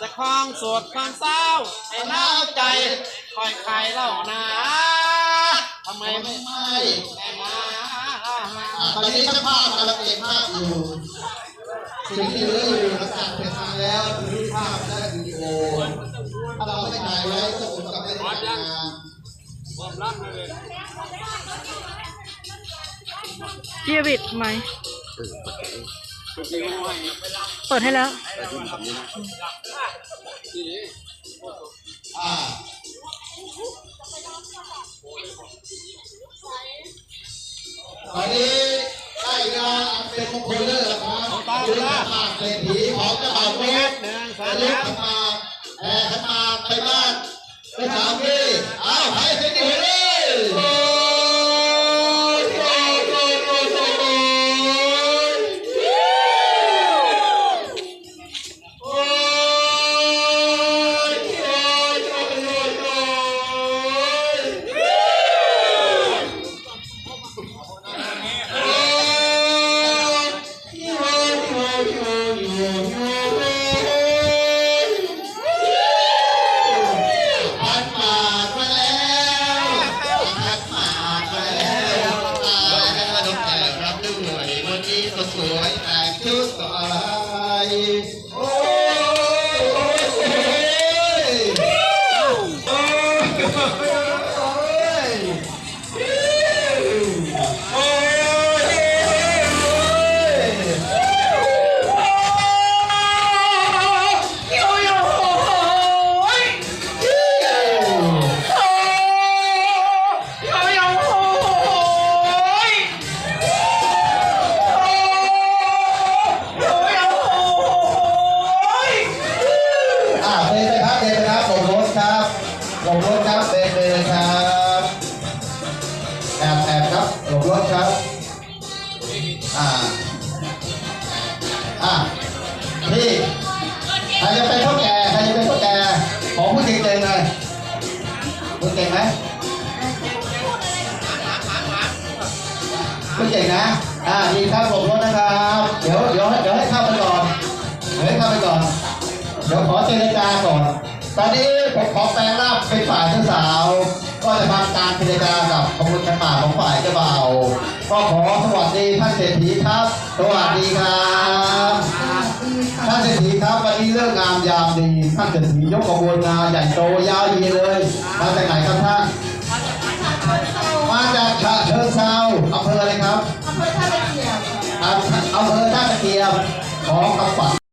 จะคลองสวดความเศร้าให้เน้ำใจ คอยใครเล่านะทำไมไม่ไม่ไม่มาตอนนี้ช่างภาพกำลังเก็บภาพอยู่สิ่งที่เหลืออยู่หลังจากเป็นทางแล้วคือภาพและวิดีโอถ้าเราไม่ถ่ายไว้ก็คงจะไม่ได้ทำงานเจียบิดไหม เปิดให้แล้วอันนี้ได้งานเป็นมงคลเลยครับคือขันหากเศรษฐีของเจ้าบ่าวเพชรเล็กมา สวยแต่งชุดก็อะไร ถครับเดินเดินครับแอบแอบครับหลบรถครับอ่าอ่าพี่ใครจะเป็นเท่าแก่ใครจะเป็นเท่าแก่ของผู้เก่งๆเลยผู้เก่งไหมผู้เก่งนะอ่าดีครับหลบรถนะครับ เดี๋ยวเดี๋ยวเดี๋ยวให้เข้าไปก่อนเดี๋ยวให้เข้าไปก่อนเดี๋ยวขอเจรจาก่อน ตอนนี้ผมขอแปลงร่างเป็นฝ่ายเจ้าสาว ก็จะทำการเจรจากับขบวนขันหมากของฝ่ายเจ้าบ่าวก็ขอสวัสดีท่านเศรษฐีครับ สวัสดีครับท่านเศรษฐีครับวันนี้เลิกงามยามดีท่านเศรษฐียกขบวนงานใหญ่โตยาวยีเลยมาจากไหนครับท่านมาจากฉะเชิงเซาอำเภออะไรครับอำเภอท่าตะเกียบอำอำเภอท่าตะเกียบของกำปัด